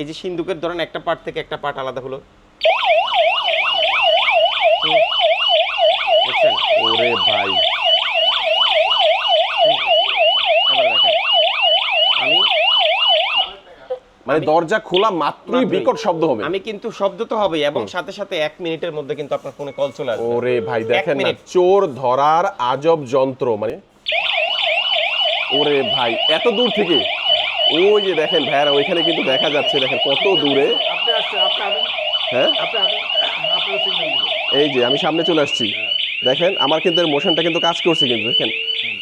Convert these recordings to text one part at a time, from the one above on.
এই যে সিন্ধুকের ধরেন একটা পার্ট থেকে একটা পার্ট আলাদা হলো। দেখছেন? ওরে ভাই। আমি মানে দরজা খোলা মাত্রই। বিকট শব্দ হবে। আমি কিন্তু শব্দ তো হবেই এবং সাথে সাথে এক মিনিটের মধ্যে কিন্তু আপনার ফোনে কল চলে আসবে। ওরে ভাই দেখেন না চোর ধরার আজব যন্ত্র মানে ওরে ভাই এত দূর থেকে ওই যে দেখেন ভাইয়ারা ওইখানে কিন্তু দেখা যাচ্ছে দেখেন কত দূরে। হ্যাঁ? এই যে আমি সামনে চলে আসছি। দেখেন আমার কিন্তু মোশনটা কিন্তু কাজ করছে কিন্তু দেখেন।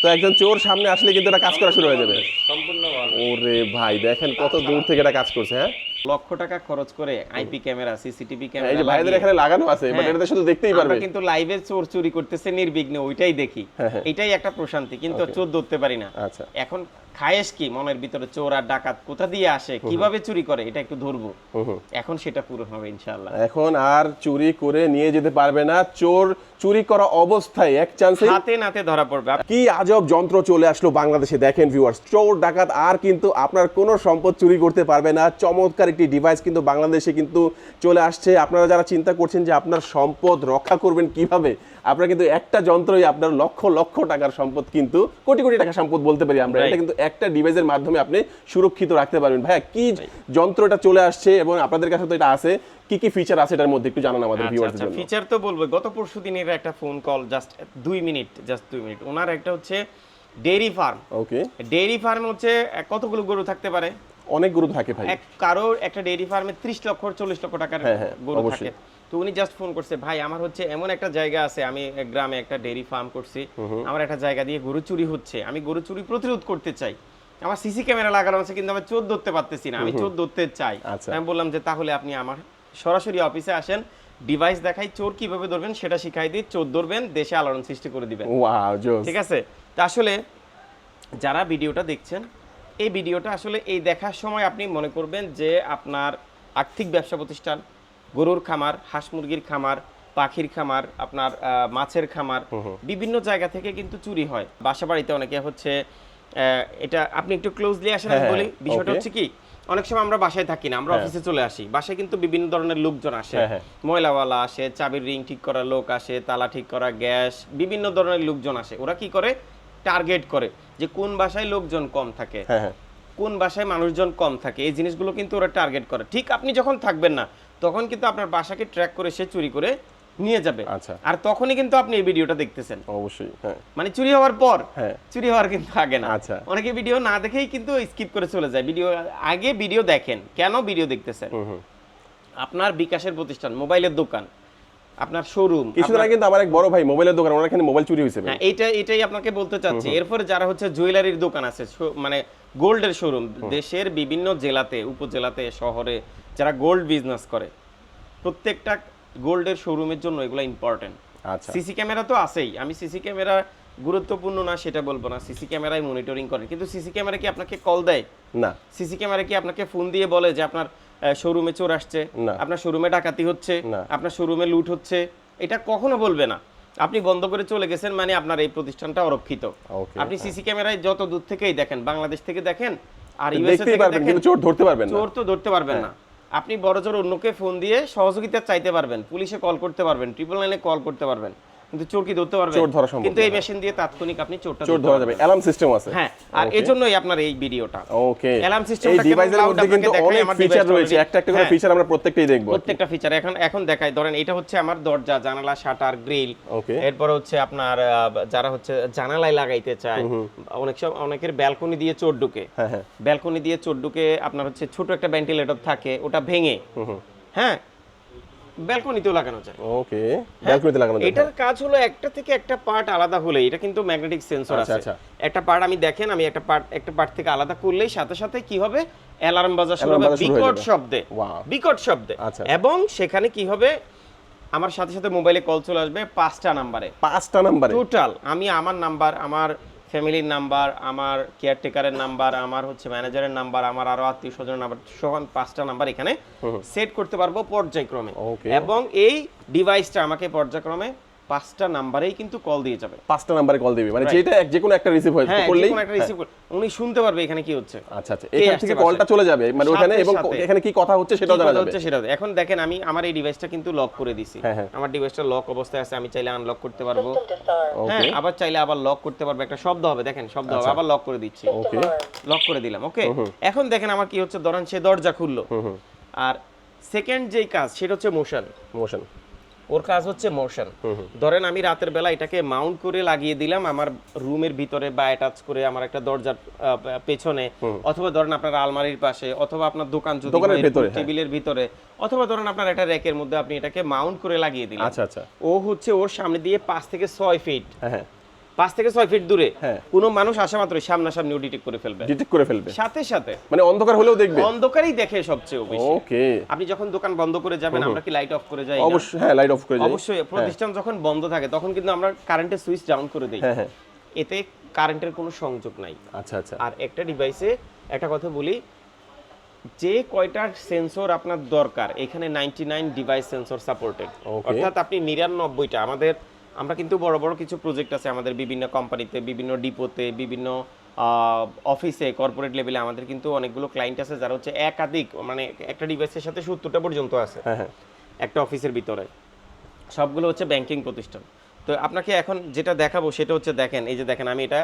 তো একজন চোর সামনে আসলে কিন্তু এটা কাজ করা শুরু হয়ে যাবে। সম্পূর্ণ ওরে ভাই দেখেন কত দূর থেকে এটা কাজ করছে হ্যাঁ? লক্ষ টাকা খরচ করে আইপি ক্যামেরা সিসিটিভি হ্যাঁ, এই যে ভাইদের এখানে লাগানো আছে বাট হ্যাঁ। এটা শুধু দেখতেই পারবে। আমরা কিন্তু লাইভে চোর চুরি করতেছে নির্বিঘ্নে ওইটাই দেখি। হ্যাঁ, হ্যাঁ। এটাই একটা প্রশান্তি কিন্তু চোর ধরতে পারি না। আচ্ছা। এখন খায়েশ কি? মনের ভিতরে চোর আর ডাকাত কোথা দিয়ে আসে? কীভাবে চুরি করে? এটা একটু ধরবো। এখন সেটা পুরো হবে ইনশাআল্লাহ। এখন আর চুরি করে নিয়ে যেতে পারবে না। চোর চুরি করা অবস্থায় এক চান্সে হাতে নাতে ধরা পড়বে। কি আজব যন্ত্র চলে আসলো বাংলাদেশে দেখেন ভিউয়ার্স চোর ডাকাত আর কিন্তু আপনার কোনো সম্পদ চুরি করতে পারবে না। চমৎকার একটি ডিভাইস কিন্তু বাংলাদেশে কিন্তু চলে আসছে। আপনারা যারা চিন্তা করছেন যে আপনার সম্পদ রক্ষা করবেন কীভাবে আপনারা কিন্তু একটা যন্ত্রই আপনার লক্ষ লক্ষ টাকার সম্পদ কিন্তু কোটি কোটি টাকা সম্পদ বলতে পারি আমরা। এটা কিন্তু একটা ডিভাইসের মাধ্যমে আপনি সুরক্ষিত রাখতে পারবেন। ভাইয়া কি যন্ত্রটা চলে আসছে এবং আপনাদের কাছে তো এটা আছে কি কি ফিচার আছে এটার মধ্যে একটু জানান আমাদের আচ্ছা ভিউয়ার্সদের আচ্ছা জন্য। ফিচার তো বলব। গত পরশু দিনের একটা ফোন কল জাস্ট দুই মিনিট জাস্ট দুই মিনিট ওনার একটা হচ্ছে dairy farm okay dairy farm হচ্ছে কতগুলো গরু থাকতে পারে? অনেক গুরুত্ব থাকে ভাই। এক কারোর একটা ডেইরি ফার্মে ত্রিশ লক্ষ চল্লিশ লক্ষ টাকার হ্যাঁ, হ্যাঁ, গরু থাকে। তো উনি জাস্ট ফোন করছে ভাই আমার হচ্ছে এমন একটা জায়গা আছে আমি এক গ্রামে একটা ডেইরি ফার্ম করছি। আমার একটা জায়গা দিয়ে গরু চুরি হচ্ছে আমি গরু চুরি প্রতিরোধ করতে চাই। আমার সিসি ক্যামেরা লাগানো আছে কিন্তু আমি চোর ধরতে পারতেছি না আমি চোর ধরতে চাই। আচ্ছা। আমি বললাম যে তাহলে আপনি আমার সরাসরি অফিসে আসেন ডিভাইস দেখাই চোর কীভাবে ধরবেন সেটা শিখাই দিই চোর ধরবেন দেশে আলোড়ন সৃষ্টি করে দিবেন। ঠিক আছে? তা আসলে যারা ভিডিওটা দেখছেন এই ভিডিওটা আসলে এই দেখার সময় আপনি মনে করবেন যে আপনার আর্থিক ব্যবসা প্রতিষ্ঠান গরুর খামার হাঁস মুরগির খামার পাখির খামার আপনার মাছের খামার বিভিন্ন জায়গা থেকে কিন্তু চুরি হয়। বাসা বাড়িতে অনেকে হচ্ছে এটা আপনি একটু ক্লোজলি আসেন আমি হ্যাঁ, বলি হ্যাঁ, বিষয়টা হচ্ছে কি অনেক সময় আমরা বাসায় থাকি না আমরা হ্যাঁ। অফিসে চলে আসি। বাসায় কিন্তু বিভিন্ন ধরনের লোকজন আসে। হ্যাঁ, হ্যাঁ। ময়লাওয়ালা আসে চাবির রিং ঠিক করা লোক আসে তালা ঠিক করা গ্যাস বিভিন্ন ধরনের লোকজন আসে। ওরা কি করে? টার্গেট করে যে কোন বাসায় লোকজন কম থাকে হ্যাঁ হ্যাঁ। কোন বাসায় মানুষজন কম থাকে এই জিনিসগুলো কিন্তু ওরা টার্গেট করে। ঠিক আপনি যখন থাকবেন না তখন কিন্তু আপনার বাসাকে ট্র্যাক করে সে চুরি করে নিয়ে যাবে। আচ্ছা। আর তখনই কিন্তু আপনি এই ভিডিওটা দেখতেছেন। অবশ্যই হ্যাঁ। মানে চুরি হওয়ার পর হ্যাঁ। চুরি হওয়ার কিন্তু আগে না। আচ্ছা। অনেকে ভিডিও না দেখেই কিন্তু স্কিপ করে চলে যায়। ভিডিও আগে ভিডিও দেখেন। কেন ভিডিও দেখতেছেন? আপনার বিকাশের প্রতিষ্ঠান মোবাইলের দোকান। আপনার শোরুম কিছুদিন আগে কিন্তু আমার এক বড় ভাই মোবাইলের দোকান ওনার এখানে মোবাইল চুরি হয়েছে। হ্যাঁ এইটা এটাই আপনাকে বলতে চাচ্ছি। এরপরে যারা হচ্ছে জুয়েলারির দোকান আছে মানে গোল্ডের শোরুম দেশের বিভিন্ন জেলাতে উপজেলাতে শহরে যারা গোল্ড বিজনেস করে প্রত্যেকটা গোল্ডের শোরুমের জন্য এগুলো ইম্পর্টেন্ট আচ্ছা। সিসি ক্যামেরা তো আছেই। আমি সিসি ক্যামেরা গুরুত্বপূর্ণ না সেটা বলব না। সিসি ক্যামেরায় মনিটরিং করে। কিন্তু সিসি ক্যামেরা কি আপনাকে কল দেয়? না। সিসি ক্যামেরা কি আপনাকে ফোন দিয়ে বলে যে আপনার শোরুমে চোর আসছে আপনার শোরুমে ডাকাতি হচ্ছে আপনার শোরুমে লুট হচ্ছে এটা কখনো বলবে না। আপনি বন্ধ করে চলে গেছেন মানে আপনার এই প্রতিষ্ঠানটা অরক্ষিত। আপনি সিসি ক্যামেরায় যত দূর থেকেই দেখেন বাংলাদেশ থেকে দেখেন আর ইউএসএ থেকে দেখেন চোর ধরতে পারবেন চোর তো ধরতে পারবেন না। আপনি বড় জোর অন্যকে ফোন দিয়ে সহযোগিতা চাইতে পারবেন পুলিশে কল করতে পারবেন ট্রিপল নাইনে কল করতে পারবেন। কিন্তু চোর কি ধরতে পারবেন। চোর ধরা সম্ভব কিন্তু এই মেশিন দিয়ে তাৎক্ষণিক আপনি চোরটা চোর ধরা যাবে। অ্যালার্ম সিস্টেম আছে। হ্যাঁ আর. এজন্যই আপনার এই ভিডিওটা। ওকে system এই ডিভাইসের মধ্যে কিন্তু অনেক ফিচার রয়েছে। একটা একটা করে হ্যাঁ। ফিচার আমরা প্রত্যেকটাই দেখব। প্রত্যেকটা ফিচার এখন এখন দেখাই ধরেন এটা হচ্ছে আমার দরজা জানালা শাটার গ্রিল. এরপর হচ্ছে আপনার যারা হচ্ছে জানালায় লাগাইতে চায় অনেক সব অনেকের ব্যালকনি দিয়ে চোর ঢুকে। হ্যাঁ হ্যাঁ। ব্যালকনি দিয়ে চোর ঢুকে আপনার হচ্ছে ছোট একটা ভেন্টিলেটর থাকে ওটা ভেঙে। হ্যাঁ? ব্যালকনিতেও লাগানো যায়। ওকে ব্যালকনিতে লাগানো যাবে এটার কাজ হলো একটা থেকে একটা পার্ট আলাদা হলে এটা কিন্তু ম্যাগনেটিক সেন্সর আচ্ছা, আছে। আচ্ছা। একটা পার্ট আমি দেখেন আমি একটা পার্ট একটা পার্ট থেকে আলাদা করলেই সাথে সাথে কি হবে? অ্যালার্ম বাজা শুরু হবে বিকট শব্দে. বিকট শব্দে। আচ্ছা। এবং সেখানে কি হবে? আমার সাথে সাথে মোবাইলে কল চলে আসবে পাঁচটা নাম্বারে। পাঁচটা নাম্বারে? টোটাল আমি আমার নাম্বার আমার ফ্যামিলির নাম্বার আমার কেয়ারটেকারের নাম্বার আমার হচ্ছে ম্যানেজারের নাম্বার আমার আরও আত্মীয় স্বজনের নাম্বার সহ আমি পাঁচটা নাম্বার এখানে সেট করতে পারব পর্যায়ক্রমে. এবং এই ডিভাইসটা আমাকে পর্যায়ক্রমে পাঁচটা নাম্বারেই কিন্তু কল দিয়ে যাবে। পাঁচটা নাম্বারে কল দিবে। মানে যেটা এক- যে কোনো একটা রিসিভ হয়েছে হ্যাঁ করলেই একটা রিসিভ উনি শুনতে পারবে এখানে কি হচ্ছে। আচ্ছা আচ্ছা। এখান থেকে কলটা চলে যাবে। মানে ওখানে এবং এখানে কি কথা হচ্ছে সেটাও জানা যাবে। হচ্ছে সেটা এখন দেখেন আমি আমার এই ডিভাইসটা কিন্তু লক করে দিছি। হ্যাঁ, হ্যাঁ। আমার ডিভাইসটা লক অবস্থায় আছে আমি চাইলে আনলক করতে পারব। ওকে হ্যাঁ আবার চাইলে আবার লক করতে পারব। একটা শব্দ হবে দেখেন শব্দ হবে। আবার লক করে দিচ্ছি। ওকে লক করে দিলাম ওকে এখন দেখেন আমার কি হচ্ছে ধরেন সে দরজা খুললো। আর সেকেন্ড যেই কাজ সেটা হচ্ছে মোশন মোশন ওর কাজ হচ্ছে মোশন ধরেন আমি রাতের বেলা এটাকে মাউন্ট করে লাগিয়ে দিলাম আমার রুমের ভিতরে বা অ্যাটাচ করে আমার একটা দরজার পেছনে। অথবা ধরেন আপনার আলমারির পাশে অথবা আপনার দোকান যদি হ্যাঁ। টেবিলের ভিতরে অথবা ধরেন আপনার একটা র্যাকের মধ্যে আপনি এটাকে মাউন্ট করে লাগিয়ে দিলেন। আচ্ছা আচ্ছা। ও হচ্ছে ওর সামনে দিয়ে পাঁচ থেকে ছয় ফিট হ্যাঁ হ্যাঁ। পাঁচ থেকে ছয় ফিট দূরে হ্যাঁ। কোনো মানুষ আসা মাত্র সামনাসামনি ডিটেক্ট করে ফেলবে। ডিটেক্ট করে ফেলবে। সাথে সাথে। মানে অন্ধকার হলেও দেখবে। অন্ধকারেই দেখে সবচেয়ে বেশি। ওকে। আপনি যখন দোকান বন্ধ করে যাবেন আমরা কি লাইট অফ করে যাই অবশ্যই হ্যাঁ লাইট অফ করে যাই। অবশ্যই প্রতিষ্ঠান যখন বন্ধ থাকে তখন কিন্তু আমরা কারেন্টের সুইচ ডাউন করে দিই। হ্যাঁ হ্যাঁ। এতে কারেন্টের কোনো সংযোগ নাই। আচ্ছা আচ্ছা। আর একটা ডিভাইসে একটা কথা বলি যে কয়টার সেন্সর আপনার দরকার এখানে ninety nine device sensor supported অর্থাৎ আপনি নিরানব্বইটা আমাদের আমরা কিন্তু বড় বড় কিছু প্রজেক্ট আছে আমাদের বিভিন্ন কোম্পানিতে বিভিন্ন ডিপোতে বিভিন্ন অফিসে কর্পোরেট লেভেলে আমাদের কিন্তু অনেকগুলো ক্লায়েন্ট আছে যারা হচ্ছে একাধিক মানে একটা ডিভাইসের সাথে সত্তরটা পর্যন্ত আছে। হ্যাঁ হ্যাঁ। একটা অফিসের ভিতরে। সবগুলো হচ্ছে ব্যাংকিং প্রতিষ্ঠান। তো আপনাকে এখন যেটা দেখাবো সেটা হচ্ছে দেখেন এই যে দেখেন আমি এটা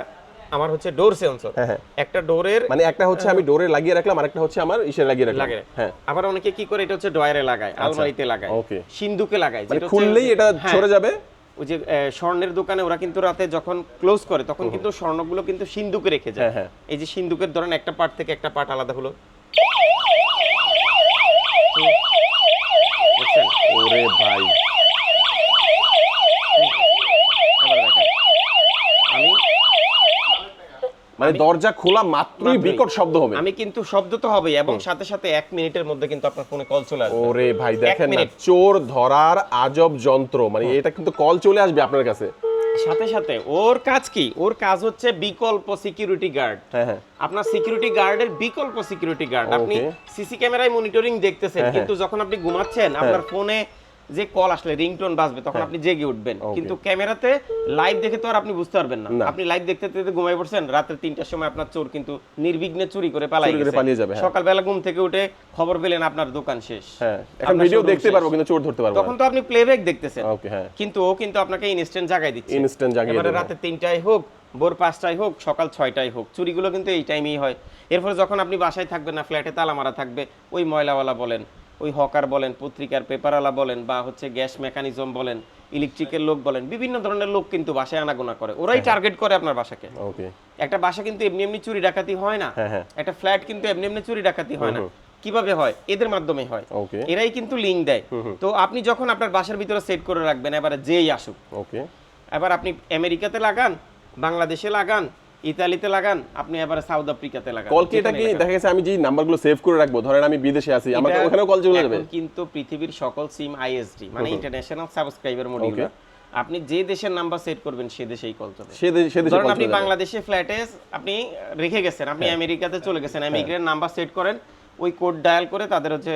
আমার হচ্ছে ডোর সেন্সর হ্যাঁ। একটা ডোরের মানে একটা হচ্ছে আমি ডোরে লাগিয়ে রাখলাম আরেকটা হচ্ছে আমার ইসে লাগিয়ে রাখলাম। হ্যাঁ। আবার অনেকে কি করে এটা হচ্ছে ডয়ারে লাগায় আলমারিতে লাগায়. সিন্ধুকে লাগায় মানে যেটা খুললেই এটা সরে যাবে? ওই যে স্বর্ণের দোকানে ওরা কিন্তু রাতে যখন ক্লোজ করে তখন কিন্তু স্বর্ণগুলো কিন্তু সিন্ধুকে রেখে যায়। হ্যাঁ, হ্যাঁ। এই যে সিন্ধুকের ধরেন একটা পার্ট থেকে একটা পার্ট আলাদা হলো। ওরে ভাই এবার দেখেন আমি মানে দরজা খোলা মাত্রই। বিকট শব্দ হবে। আমি কিন্তু শব্দ তো হবেই এবং সাথে সাথে এক মিনিটের মধ্যে কিন্তু আপনার ফোনে কল চলে আসবে। ওরে ভাই দেখেন না চোর ধরার আজব যন্ত্র মানে এটা কিন্তু কল চলে আসবে আপনার কাছে। সাথে সাথে ওর কাজ কি? ওর কাজ হচ্ছে বিকল্প সিকিউরিটি গার্ড হ্যাঁ হ্যাঁ। আপনার সিকিউরিটি গার্ডের বিকল্প সিকিউরিটি গার্ড আপনি সিসি ক্যামেরায় মনিটরিং দেখতেছেন হ্যাঁ, কিন্তু যখন আপনি ঘুমাচ্ছেন আপনার ফোনে যে কল আসলে রিংটোন বাজবে তখন হ্যাঁ। আপনি জেগে উঠবেন। কিন্তু ক্যামেরাতে লাইভ দেখে তো আর আপনি বুঝতে পারবেন না। আপনি লাইভ দেখতে দেখতে ঘুমাই পড়ছেন রাতের তিনটার সময় আপনার চোর কিন্তু নির্বিঘ্নে চুরি করে পালাই গেছে। পালিয়ে যাবে, হ্যাঁ। সকালবেলা ঘুম থেকে উঠে খবর পেলেন আপনার দোকান শেষ। হ্যাঁ এখন ভিডিও দেখতে পারব কিন্তু চোর ধরতে পারব তখন তো আপনি প্লেব্যাক দেখতেছেন। ওকে হ্যাঁ। কিন্তু ও কিন্তু আপনাকে ইনস্ট্যান্ট জাগাই দিচ্ছে। Instant জাগিয়ে এবারে। রাতে তিনটায় হোক ভোর পাঁচটায় হোক সকাল ছয়টায় হোক চুরিগুলো কিন্তু এই টাইমেই হয়। এরপরে যখন আপনি বাসায় থাকবেন না ফ্ল্যাটে তালা মারা থাকবে ওই ময়লাওয়ালা বলেন ওই হকার বলেন পত্রিকার পেপারওয়ালা বলেন বা হচ্ছে গ্যাস মেকানিজম বলেন ইলেকট্রিকের লোক বলেন বিভিন্ন ধরনের লোক কিন্তু বাসায় আনাগোনা করে। ওরাই হ্যাঁ। টার্গেট করে আপনার বাসাকে। একটা বাসা কিন্তু এমনি এমনি চুরি ডাকাতি হয় না। হ্যাঁ, হ্যাঁ। একটা ফ্ল্যাট কিন্তু এমনি এমনি চুরি ডাকাতি হয় না। কীভাবে হয়? এদের মাধ্যমে হয়। ওকে। এরাই কিন্তু লিঙ্ক দেয়। তো আপনি যখন আপনার বাসার ভিতরে সেট করে রাখবেন এবারে যেই আসুক। ওকে। এবার আপনি আমেরিকাতে লাগান বাংলাদেশে লাগান ইতালিতে লাগান আপনি এবার সাউথ আফ্রিকাতে লাগান। কল কি এটা কি? দেখা গেছে আমি যে নাম্বারগুলো সেভ করে রাখব ধরেন আমি বিদেশে আছি আমাকে ওখানেও কল চলে যাবে। কিন্তু পৃথিবীর সকল সিম আইএসডি মানে ইন্টারন্যাশনাল সাবস্ক্রাইবার মডিউল আপনি যে দেশের নাম্বার সেট করবেন সে দেশেই কল চলবে সে দেশে সে দেশে ধরুন আপনি বাংলাদেশে ফ্ল্যাটে আপনি রেখে গেছেন আপনি হ্যাঁ। আমেরিকাতে চলে গেছেন আমেরিকার নাম্বার সেট করেন ওই কোড ডায়াল করে তাদের হচ্ছে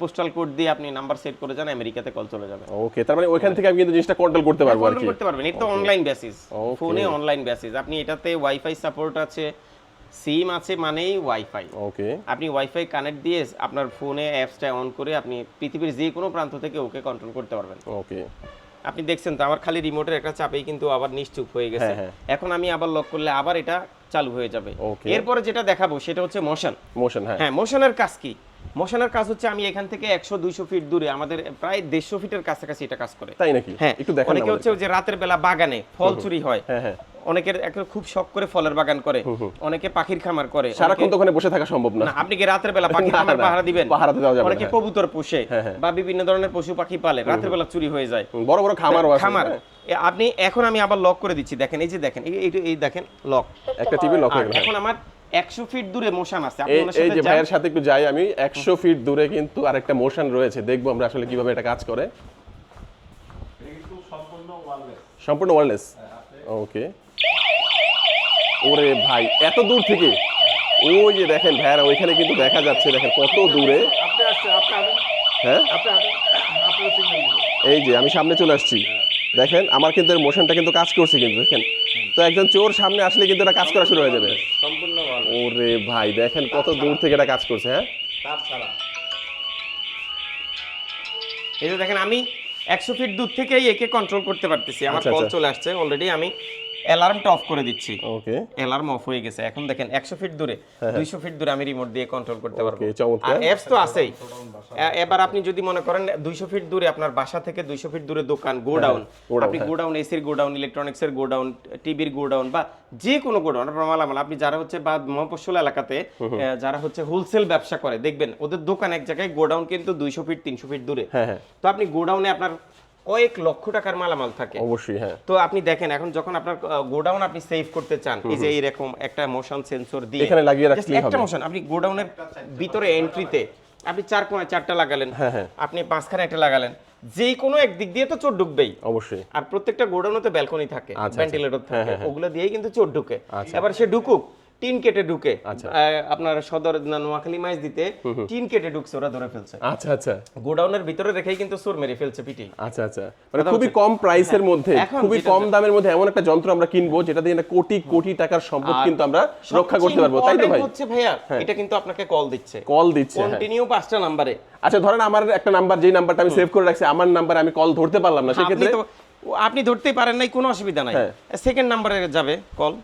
পোস্টাল কোড দিয়ে আপনি নাম্বার সেট করে যান আমেরিকাতে কল চলে যাবে। ওকে তার মানে ওইখান থেকে আমি কিন্তু জিনিসটা কন্ট্রোল করতে পারব আর কন্ট্রোল কি। করতে পারবেন এটা তো অনলাইন বেসিস ফোনে অনলাইন বেসিস আপনি এটাতে ওয়াইফাই সাপোর্ট আছে সিম আছে মানেই ওয়াইফাই ওকে আপনি ওয়াইফাই কানেক্ট দিয়ে আপনার ফোনে অ্যাপসটা অন করে আপনি পৃথিবীর যে কোনো প্রান্ত থেকে ওকে কন্ট্রোল করতে পারবেন। ওকে আপনি দেখছেন তো আমার খালি রিমোটের একটা চাপেই কিন্তু আবার নিশ্চুপ হয়ে গেছে। হ্যাঁ, হ্যাঁ। এখন আমি আবার লক করলে আবার এটা চালু হয়ে যাবে। এরপরে যেটা দেখাবো সেটা হচ্ছে মোশন মোশন হ্যাঁ। হ্যাঁ মোশনের কাজ কি? মোশনের কাজ হচ্ছে আমি এখান থেকে একশো দুইশো ফিট দূরে আমাদের প্রায় দেড়শো ফিটের কাছাকাছি এটা কাজ করে। তাই নাকি? হ্যাঁ একটু দেখান অনেকে হচ্ছে যে রাতের বেলা বাগানে ফল চুরি হয়। হ্যাঁ হ্যাঁ। অনেকের একটা খুব শখ করে ফলের বাগান করে। অনেকে পাখির খামার করে সারাক্ষণ ওখানে বসে থাকা সম্ভব না। আপনি কি রাতের বেলা পাখির খামার পাহারা দিবেন? পাহারা দেওয়া যাবে অনেকে হ্যাঁ। কবুতর পোষে। বা বিভিন্ন ধরনের পশু পাখি পালে রাতের বেলা চুরি হয়ে যায়। বড় বড় খামার আছে। খামার। আপনি এখন আমি আবার লক করে দিচ্ছি। দেখেন এই যে দেখেন এই- এই এই দেখেন লক একটা টিভি লক হয়ে গেল। এখন আমার একশো ফিট দূরে মোশন আছে। আপনি এই যে ভাইয়ের সাথে একটু যাই আমি। একশো ফিট দূরে কিন্তু আরেকটা মোশন রয়েছে। দেখব আমরা আসলে কীভাবে এটা কাজ করে। সম্পূর্ণ ওয়ারলেস ওকে ওরে ভাই এত দূর থেকে। ওই যে দেখেন ভাইয়ারা ওইখানে কিন্তু দেখা যাচ্ছে দেখেন কত দূরে। আপনি আসছে আপনি আনেন হ্যাঁ? আপনি আনেন আপনার সিগন্যাল এই যে আমি সামনে চলে আসছি। দেখেন আমার কিন্তু এর মোশনটা কিন্তু কাজ করছে কিন্তু দেখেন। তো একজন চোর সামনে আসলে কিন্তু এটা কাজ করা শুরু হয়ে যাবে। সম্পূর্ণ ওরে ভাই দেখেন কত দূর থেকে এটা কাজ করছে হ্যাঁ? তার ছাড়া। এই যে দেখেন আমি একশো ফিট দূর থেকেই একে কন্ট্রোল করতে পারতেছি। আমার আচ্ছা, কল আচ্ছা। চলে আসছে অলরেডি আমি অ্যালার্মটা অফ করে দিচ্ছি। ওকে অ্যালার্ম অফ হয়ে গেছে। এখন দেখেন একশো ফিট দূরে দুইশো ফিট দূরে আমি রিমোট দিয়ে কন্ট্রোল করতে পারব। Okay, চমৎকার। আর অ্যাপস তো আছেই। এবার আপনি যদি মনে করেন দুইশো ফিট দূরে আপনার বাসা থেকে দুইশো ফিট দূরে দোকান গোডাউন আপনি গোডাউন এসির গোডাউন ইলেকট্রনিক্স এর গোডাউন টিভির গোডাউন বা যে কোনো গোডাউন আপনার মালামাল আপনি যারা হচ্ছে বা মহাপশল এলাকাতে যারা হচ্ছে হোলসেল ব্যবসা করে দেখবেন ওদের দোকান এক জায়গায় গোডাউন কিন্তু দুইশো ফিট তিনশো ফিট দূরে। হ্যাঁ হ্যাঁ। তো আপনি গোডাউনে আপনার কয়েক লক্ষ টাকার মালামাল থাকে। অবশ্যই হ্যাঁ। তো আপনি দেখেন এখন যখন আপনার গোডাউন আপনি সেভ করতে চান এই যে এরকম একটা মোশন সেন্সর দিয়ে এখানে লাগিয়ে just রাখলেই একটা মোশন আপনি গোডাউনের ভিতরে এন্ট্রিতে আপনি চার কোণায় চারটা লাগালেন হ্যাঁ, হ্যাঁ। আপনি পাঁচখানে একটা লাগালেন যে কোনো একদিক দিয়ে তো চোর ঢুকবেই। অবশ্যই। আর প্রত্যেকটা গোডাউনে তো ব্যালকনি থাকে আচ্ছা, ভেন্টিলেটর হ্যাঁ, থাকে ওগুলো দিয়েই কিন্তু চোর ঢুকে। আচ্ছা। এবার সে ঢুকুক টিন কেটে ঢুকে আচ্ছা। আপনার সদর নোয়াখালী মাইজ দিতে টিন কেটে ঢুকছে ওরা ধরে ফেলছে। আচ্ছা আচ্ছা। গোডাউনের ভিতরে রেখেই কিন্তু চোর মেরে ফেলছে পিটি। আচ্ছা আচ্ছা। মানে খুবই কম প্রাইসের মধ্যে খুবই কম দামের মধ্যে এমন একটা যন্ত্র আমরা কিনবো যেটা দিয়ে একটা কোটি কোটি টাকার সম্পদ কিন্তু আমরা রক্ষা করতে পারব তাই তো ভাই? হচ্ছে ভাইয়া এটা কিন্তু আপনাকে কল দিচ্ছে। কল দিচ্ছে হ্যাঁ। কন্টিনিউ পাঁচটা নাম্বারে আচ্ছা ধরেন আমার একটা নাম্বার যেই নাম্বারটা আমি সেভ করে রাখছি আমার নাম্বার আমি কল ধরতে পারলাম না সেক্ষেত্রে আপনি ধরতেই পারেন নাই কোনো অসুবিধা নাই। হ্যাঁ। সেকেন্ড নাম্বারে যাবে কল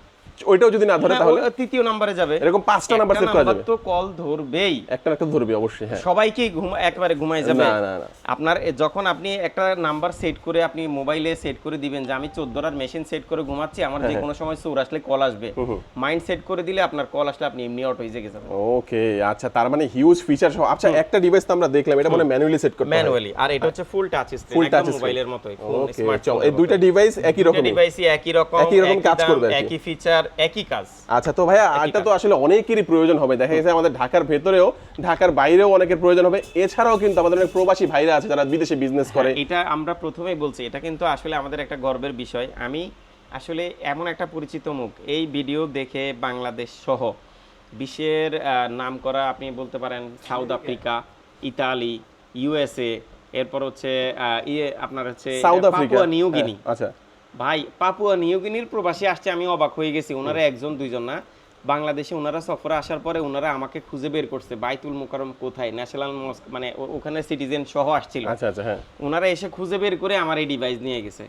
ওইটাও যদি না ধরে তাহলে? তৃতীয় নাম্বারে যাবে। এরকম পাঁচটা নাম্বার সেভ করা যাবে। তো কল ধরবেই। একটা একটা ধরবি অবশ্যই হ্যাঁ। সবাইকে ঘুম একবারে ঘুমাই যাবে। না, না, না। আপনার যখন আপনি একটা নাম্বার সেট করে আপনি মোবাইলে সেট করে দিবেন যে আমি চোদ্দোটার মেশিন সেট করে ঘুমাচ্ছি আমার হ্যাঁ, যে কোনো সময় চোর আসলে কল আসবে। মাইন্ড সেট করে দিলে আপনার কল আসলে আপনি এমনি অটো জেগে যাবেন ওকে আচ্ছা তার মানে হিউজ ফিচার সহ আচ্ছা একটা ডিভাইস তো আমরা দেখলাম এটা মানে ম্যানুয়ালি সেট করতে হয়। ম্যানুয়ালি আর এটা হচ্ছে full touch screen full touch মোবাইলের চল এই দুইটা ডিভাইস একই রকম। ডিভাইসই একই রকম একই রকম কাজ করবে একই ফিচার একই কাজ। আচ্ছা তো ভাইয়া এটা তো আসলে অনেকেরই প্রয়োজন হবে। দেখা গেছে আমাদের ঢাকার ভেতরেও ঢাকার বাইরেও অনেকের প্রয়োজন হবে। এছাড়াও কিন্তু আমাদের অনেক প্রবাসী ভাইরা আছে যারা বিদেশে বিজনেস করে। এটা আমরা প্রথমেই বলছি এটা কিন্তু আসলে আমাদের একটা গর্বের বিষয়। আমি আসলে এমন একটা পরিচিত মুখ এই ভিডিও দেখে বাংলাদেশ সহ বিশ্বের আহ, নাম করা আপনি বলতে পারেন সাউথ আফ্রিকা ইতালি ইউএসএ এরপর হচ্ছে আহ, ইয়ে আপনার হচ্ছে সাউথ আফ্রিকা নিউ গিনি হ্যাঁ, আচ্ছা। ভাই পাপুয়া নিউ গিনির প্রবাসী আসছে আমি অবাক হয়ে গেছি। ওনারা একজন দুইজন না? বাংলাদেশে ওনারা সফরে আসার পরে ওনারা আমাকে খুঁজে বের করছে বাইতুল মুকাররম কোথায়? ন্যাশনাল মস্ক মানে ওখানে সিটিজেন সহ আসছিল। আচ্ছা আচ্ছা হ্যাঁ। ওনারা এসে খুঁজে বের করে আমার এই ডিভাইস নিয়ে গেছে।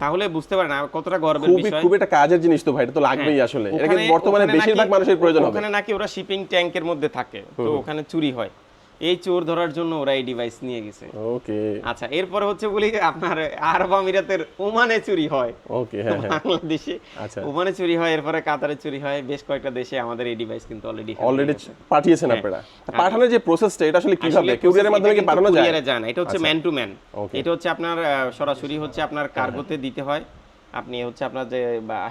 তাহলে বুঝতে পারেন কতটা গর্বের বিষয়। খুব একটা কাজের জিনিস তো ভাই এটা তো লাগবেই হ্যাঁ, আসলে। এটা কিন্তু বর্তমানে বেশিরভাগ মানুষের প্রয়োজন হবে। ওখানে নাকি ওরা শিপিং ট্যাঙ্কের মধ্যে থাকে তো ওখানে চুরি হয়। এই চোর ধরার জন্য ওরা এই ডিভাইস নিয়ে গেছে। ওকে আচ্ছা এরপরে হচ্ছে বলি আপনার আরব আমিরাতের ওমানে চুরি হয়। ওকে হ্যাঁ হ্যাঁ। বাংলাদেশে আচ্ছা। ওমানে চুরি হয় এরপরে কাতারে চুরি হয় বেশ কয়েকটা দেশে আমাদের এই ডিভাইস কিন্তু অলরেডি অলরেডি পাঠিয়েছেন হ্যাঁ। আপনারা। পাঠানোর যে প্রসেসটা এটা আসলে কীভাবে? কিউরিয়ারের মাধ্যমে কি পাঠানো যায়? কুরিয়ারে যায় না এটা হচ্ছে ম্যান টু ম্যান এটা হচ্ছে আপনার সরাসরি হচ্ছে আপনার কার্গোতে দিতে হয়। আপনি হচ্ছে আপনার যে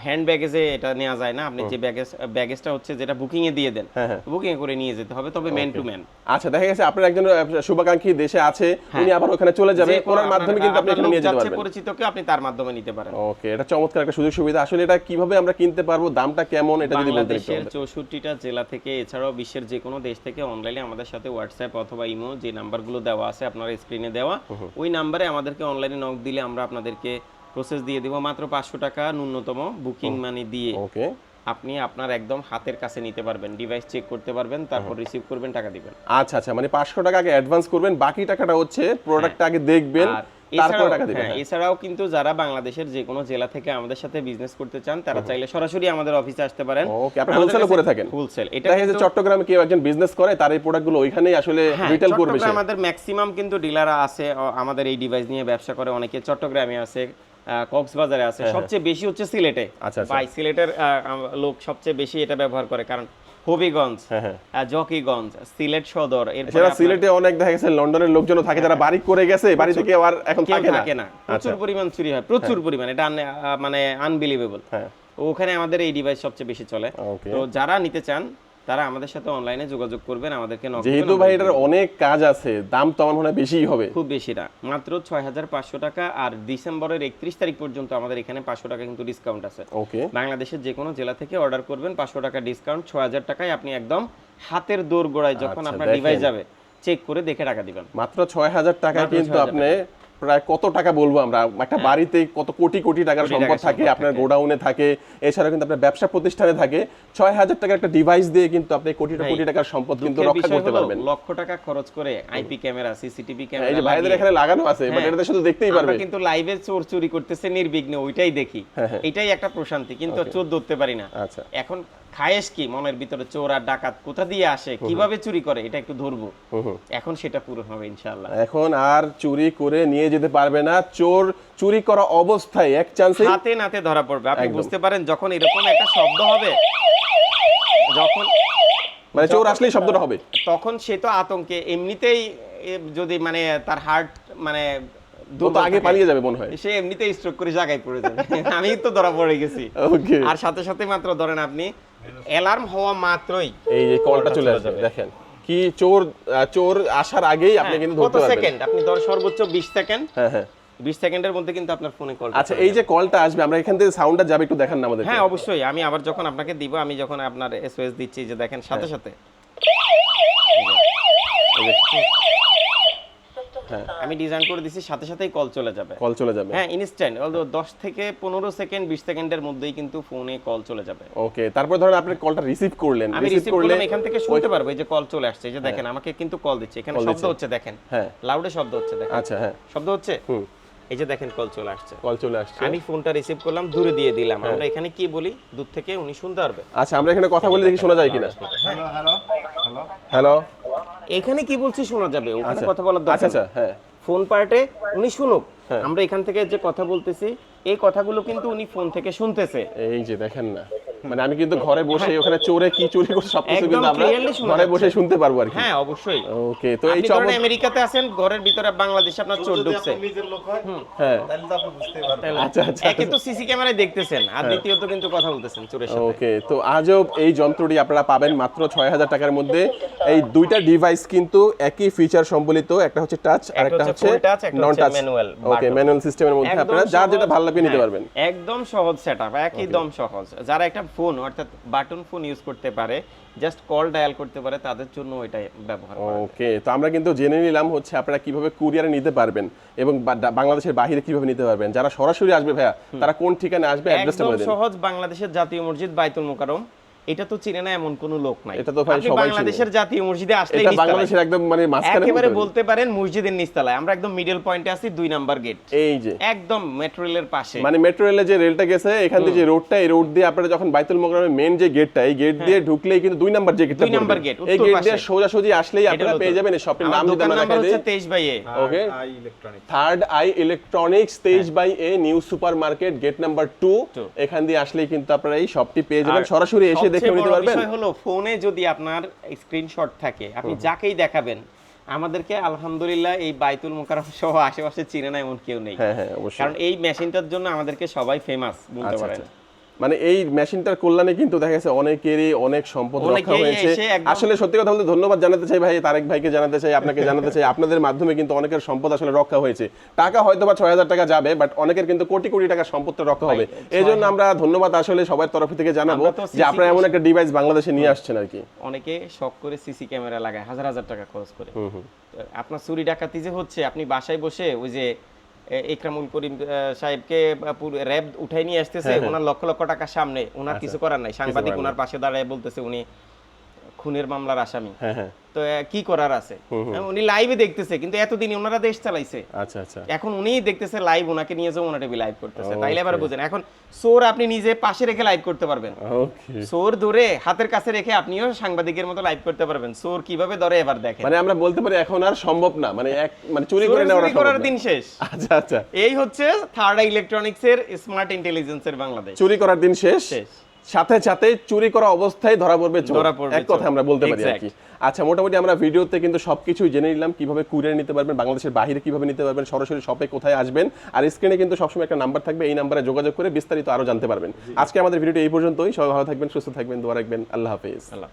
হ্যান্ড ব্যাগেজে এটা নেওয়া যায় না। আপনি যে ব্যাগেজ ব্যাগেজটা হচ্ছে যেটা বুকিং এ দিয়ে দেন হ্যাঁ, হ্যাঁ। বুকিং করে নিয়ে যেতে হবে তবে ম্যান টু ম্যান আচ্ছা দেখা গেছে আপনার একজন শুভাকাঙ্ক্ষী দেশে আছে উনি আবার ওখানে চলে যাবে। ওনার মাধ্যমে কিন্তু আপনি এখানে নিয়ে যেতে পারবেন। পরিচিতকে আপনি তার মাধ্যমে নিতে পারেন। ওকে এটা চমৎকার একটা সুযোগ সুবিধা। আসলে এটা কীভাবে আমরা কিনতে পারব দামটা কেমন এটা যদি বাংলাদেশের আমাদের। চৌষট্টিটা জেলা থেকে এছাড়াও বিশ্বের যে কোনো দেশ থেকে অনলাইনে আমাদের সাথে হোয়াটসঅ্যাপ অথবা ইমো যে নাম্বারগুলো দেওয়া আছে আপনার স্ক্রিনে দেওয়া। ওই নাম্বারে আমাদেরকে অনলাইনে নক দিলে আমরা আপনাদেরকে প্রসেস দিয়ে দিব মাত্র পাঁচশো টাকা ন্যূনতম বুকিং মানি দিয়ে। ওকে আপনি আপনার একদম হাতের কাছে নিতে পারবেন ডিভাইস চেক করতে পারবেন তারপর রিসিভ করবেন টাকা দিবেন। আচ্ছা আচ্ছা মানে পাঁচশো টাকা আগে অ্যাডভান্স করবেন বাকি টাকাটা হচ্ছে প্রোডাক্টটা আগে দেখবেন তারপর এছাড়াও- টাকা দিবেন। হ্যাঁ, এছাড়াও কিন্তু যারা বাংলাদেশের যে কোনো জেলা থেকে আমাদের সাথে বিজনেস করতে চান তারা চাইলে সরাসরি আমাদের অফিসে আসতে পারেন। ওকে আপনি হোলসেলও করে থাকেন। হোলসেল এটা দেখা চট্টগ্রামে কেউ একজন বিজনেস করে তার এই প্রোডাক্টগুলো ওইখানেই আসলে হ্যাঁ, রিটেল করবে আমাদের ম্যাক্সিমাম কিন্তু ডিলাররা আছে আমাদের এই ডিভাইস নিয়ে ব্যবসা করে অনেকে চট্টগ্রামে আছে। কক্সবাজারে আছে। সবচেয়ে বেশি হচ্ছে সিলেটে। হ্যাঁ, আচ্ছা, আচ্ছা। ভাই সিলেটের লোক সবচেয়ে বেশি এটা ব্যবহার করে কারণ হবিগঞ্জ হ্যাঁ হ্যাঁ। জকিগঞ্জ সিলেট সদর সিলেটে অনেক দেখা গেছে লন্ডনের লোকজনও থাকে যারা বাড়ি করে গেছে বাড়ি থেকে আর এখন থাকে না। আচ্ছা। প্রচুর পরিমাণ চুরি হয় প্রচুর পরিমাণ। এটা মানে আনবিলিভেবল হ্যাঁ। ওখানে আমাদের এই ডিভাইস সবচেয়ে বেশি চলে। তো যারা নিতে চান তারা আমাদের সাথে অনলাইনে যোগাযোগ করবেন আমাদেরকে যেহেতু ভাই এটার অনেক কাজ আছে দাম তো আমার মনে হয় বেশিই হবে। খুব বেশি না মাত্র ছয় হাজার পাঁচশো টাকা আর ডিসেম্বরের একত্রিশ তারিখ পর্যন্ত আমাদের এখানে পাঁচশো টাকা কিন্তু ডিসকাউন্ট আছে। ওকে বাংলাদেশের যে কোনো জেলা থেকে অর্ডার করবেন পাঁচশো টাকা ডিসকাউন্ট ছয় হাজার টাকায় আপনি একদম হাতের দৌড় গোড়ায় যখন আচ্ছা, আপনার ডিভাইস যাবে চেক করে দেখে টাকা দিবেন। মাত্র ছয় হাজার টাকায় মাত্র কিন্তু আপনি প্রায় কত টাকা বলব আমরা? একটা বাড়িতে কত কোটি কোটি টাকার সম্পদ থাকে আপনার গোডাউনে থাকে এছাড়া কিন্তু আপনার ব্যবসা প্রতিষ্ঠানে থাকে। ছয় হাজার টাকার একটা ডিভাইস দিয়ে কিন্তু আপনি কোটি কোটি টাকার সম্পদ কিন্তু রক্ষা করতে পারবেন। লক্ষ টাকা খরচ করে আইপি ক্যামেরা সিসিটিভি হ্যাঁ, এই যে ভাইদের এখানে লাগানো আছে বাট হ্যাঁ। এটাতে শুধু দেখতেই পারবে। কিন্তু লাইভে চোর চুরি করতেছে নির্বিঘ্নে ওইটাই দেখি। হ্যাঁ, হ্যাঁ। এটাই একটা প্রশান্তি কিন্তু চোর ধরতে পারি না। আচ্ছা। এখন খায়েশ কি মনের ভিতরে? চোর আর ডাকাত কোথা দিয়ে আসে? কীভাবে চুরি করে? এটা একটু ধরবো। এখন সেটা পুরো হবে ইনশাআল্লাহ। এখন আর চুরি করে নিয়ে যেতে পারবে না। চোর চুরি করা অবস্থায় এক চান্সে হাতে নাতে ধরা পড়বে। আপনি বুঝতে পারেন যখন এরকম একটা শব্দ হবে যখন মানে চোর আসলেই শব্দটা হবে। তখন সে তো আতঙ্কে। এমনিতেই যদি মানে তার হার্ট মানে আগে পালিয়ে যাবে মনে হয়। সে এমনিতেই স্ট্রোক করে জায়গায় পড়ে যাবে। আমি তো ধরা পড়ে গেছি। আর সাথে সাথে মাত্র ধরেন আপনি অ্যালার্ম হওয়া মাত্রই এই যে কলটা চলে চলে আসবে দেখেন। কি চোর চোর আসার আগেই আপনি কিন্তু হ্যাঁ, ধরতে পারবেন। সেকেন্ড আপনি ধর সর্বোচ্চ 20 সেকেন্ড হ্যাঁ হ্যাঁ। 20 সেকেন্ডের মধ্যে কিন্তু আপনার ফোনে কল আচ্ছা এই যে কলটা আসবে আমরা এখান থেকে সাউন্ডটা যাবে একটু দেখান না আমাদের হ্যাঁ অবশ্যই। আমি আবার যখন আপনাকে দিব আমি যখন আপনার এসওএস দিচ্ছি যে দেখেন। সাথে সাথে। হ্যাঁ আমি ডিজাইন করে দিছি সাথে সাথেই কল চলে যাবে। কল চলে যাবে। হ্যাঁ ইনস্ট্যান্ট অলদো 10 থেকে 15 সেকেন্ড 20 সেকেন্ডের মধ্যেই কিন্তু ফোনে কল চলে যাবে। ওকে তারপর ধরেন আপনি কলটা রিসিভ করলেন। আমি রিসিভ করলাম এখান থেকে শুনতে পারব এই যে কল চলে আসছে। এই যে দেখেন আমাকে কিন্তু কল দিচ্ছে। এখানে শব্দ হচ্ছে দেখেন। হ্যাঁ। লাউডে শব্দ হচ্ছে দেখেন। আচ্ছা হ্যাঁ। শব্দ হচ্ছে? হুম। এই যে দেখেন কল চলে আসছে। কল চলে আসছে। আমি ফোনটা রিসিভ করলাম দূরে দিয়ে দিলাম। হ্যাঁ। আমরা এখানে কি বলি? দূর থেকে উনি শুনতে পারবে। আচ্ছা আমরা এখানে কথা বলে দেখি শোনা যায় কিনা? Hello hello hello. হ্যালো এখানে কি বলছি শোনা যাবে? ওখানে আচ্ছা। কথা বলার আচ্ছা দরকার আচ্ছা হ্যাঁ। ফোন পার্টে উনি শুনুক। হ্যাঁ। আমরা এখান থেকে যে কথা বলতেছি এই কথাগুলো কিন্তু উনি ফোন থেকে শুনতেছে। এই যে দেখেন না। মানে আমি কিন্তু ঘরে বসে ওখানে চোরে কি চুরি করছে সবকিছু কিন্তু আমরা ঘরে বসে শুনতে পারব আর কি। হ্যাঁ অবশ্যই। ওকে তো এই আপনি চমক আমেরিকাতে আছেন ঘরের ভিতরে বাংলাদেশে আপনার চোর ঢুকছে। নিজের লোক হয় হ্যাঁ। তাহলে তো আপনি বুঝতেই পারবেন। আচ্ছা, আচ্ছা, একে তো সিসি ক্যামেরায় দেখতেছেন আর দ্বিতীয়ত কিন্তু কথা বলতেছেন চোরের সাথে। ওকে তো আজও এই যন্ত্রটি আপনারা পাবেন মাত্র ছয় হাজার টাকার মধ্যে। এই দুইটা ডিভাইস কিন্তু একই ফিচার সম্বলিত একটা হচ্ছে টাচ আর একটা হচ্ছে non touch manual okay. Manual সিস্টেমের মধ্যে আপনারা যার যেটা ভালো লাগবে নিতে হ্যাঁ, পারবেন। একদম সহজ সেটআপ একদম সহজ। যারা একটা ফোন অর্থাৎ বাটন ফোন ইউজ করতে পারে জাস্ট কল ডায়াল করতে পারে তাদের জন্য এটা ব্যবহার করা ওকে তো আমরা কিন্তু জেনে নিলাম হচ্ছে আপনারা কীভাবে কুরিয়ারে নিতে পারবেন এবং বাংলাদেশের বাইরে কীভাবে নিতে পারবেন। যারা সরাসরি আসবে ভাইয়া তারা কোন ঠিকানা আসবে অ্যাড্রেসটা বলে দিন। সহজ বাংলাদেশের জাতীয় মসজিদ বাইতুল মোকাররম। এটা তো চিনে না এমন কোনো লোক নাই। এটা তো ভাই সবাই বাংলাদেশের জাতীয় মসজিদে আসলে এটা বাংলাদেশের একদম মানে মাঝখানে একেবারে বলতে পারেন মসজিদের নিচতলায় আমরা একদম মিডল পয়েন্টে আছি দুই নাম্বার গেট এই যে। একদম মেট্রো রেলের পাশে। মানে মেট্রো রেলে যে রেলটা গেছে এখান থেকে যে রোডটা এই রোড দিয়ে আপনারা যখন বাইতুল মোকাররমের মেন যে গেটটা এই গেট দিয়ে ঢুকলেই কিন্তু দুই নাম্বার যে গেটটা হ্যাঁ। দুই নাম্বার gate, এই গেট। দিয়ে সোজাসুজি আসলেই আপনারা পেয়ে যাবেন এই আমার নাম যদি দোকান আমরা দেখাই দিই by a. Okay eye electronic third eye electronics তেইশ হ্যাঁ। By a new super market gate number two Two। এখান দিয়ে আসলেই কিন্তু আপনারা এই শপটি পেয়ে যাবেন। সরাসরি এসে দেখে নিতে পারবেন? বিষয় হলো ফোনে যদি আপনার স্ক্রিনশট থাকে আপনি যাকেই দেখাবেন আমাদেরকে আলহামদুলিল্লাহ এই বাইতুল মোকাররম সহ আশেপাশে চিনে না এমন কেউ নেই। হ্যাঁ হ্যাঁ অবশ্যই। কারণ এই মেশিনটার জন্য আমাদেরকে সবাই ফেমাস বলতে আচ্ছা পারেন। আচ্ছা। মানে এই মেশিনটার কল্যাণে কিন্তু দেখা গেছে অনেকেরই অনেক সম্পদ রক্ষা হয়েছে। আসলে সত্যি কথা বলতে ধন্যবাদ জানাতে চাই ভাই তারেক ভাইকে জানাতে চাই আপনাকে জানাতে চাই। আপনাদের মাধ্যমে কিন্তু অনেকের সম্পদ আসলে রক্ষা হয়েছে। টাকা হয়তো বা ছয় হাজার টাকা যাবে বাট অনেকের কিন্তু কোটি কোটি টাকা সম্পদটা রক্ষা হবে। এই জন্য আমরা ধন্যবাদ আসলে সবার তরফ থেকে জানাব যে আপনারা এমন একটা ডিভাইস বাংলাদেশে নিয়ে আসছেন আর কি। অনেকে শখ করে সিসি ক্যামেরা লাগায় হাজার হাজার টাকা খরচ করে। আপনার চুরি ডাকাতি যে হচ্ছে আপনি বাসায় বসে ওই যে ইকরামুল করিম সাহেবকে র্যাব উঠাই নিয়ে আসতেছে হ্যাঁ, হ্যাঁ। ওনার লক্ষ লক্ষ টাকার সামনে ওনার কিছু করার নাই। সাংবাদিক ওনার পাশে দাঁড়ায় বলতেছে উনি খুনের মামলার আসামি। হ্যাঁ হ্যাঁ। তো কি করার আছে? উনি লাইভে দেখতেছে কিন্তু এতদিন ওনারা দেশ চালাইছে। আচ্ছা আচ্ছা। এখন উনিই দেখতেছে লাইভ ওনাকে নিয়ে যাও ওনা টিভি লাইভ করতেছে। তাইলে এবার বুঝেন এখন সোর আপনি নিজে পাশে রেখে লাইভ করতে পারবেন। ওকে সোর ধরে হাতের কাছে রেখে আপনিও সাংবাদিকের মতো লাইভ করতে পারবেন। সোর কীভাবে ধরে এবার দেখেন? মানে আমরা বলতে পারি এখন আর সম্ভব না মানে এক মানে চুরি করে নেওয়া চুরি করার দিন শেষ। আচ্ছা আচ্ছা। এই হচ্ছে থার্ড ইলেকট্রনিক্স এর স্মার্ট ইন্টেলিজেন্স এর বাংলাদেশ চুরি করার দিন শেষ? শেষ। সাথে সাথে চুরি করা অবস্থায় ধরা পড়বে এক কথা আমরা বলতে পারি আর কি। আচ্ছা মোটামুটি আমরা ভিডিওতে কিন্তু সবকিছুই জেনে নিলাম কীভাবে কুরিয়ার নিতে পারবেন বাংলাদেশের বাইরে কীভাবে নিতে পারবেন সরাসরি শপে কোথায় আসবেন। আর স্ক্রিনে কিন্তু সবসময় একটা নাম্বার থাকবে এই নাম্বারে যোগাযোগ করে বিস্তারিত আরও জানতে পারবেন। আজকে আমাদের ভিডিওটি এই পর্যন্তই। সবাই ভালো থাকবেন সুস্থ থাকবেন দোয়া রাখবেন। আল্লাহ হাফিজ। আল্লাহ।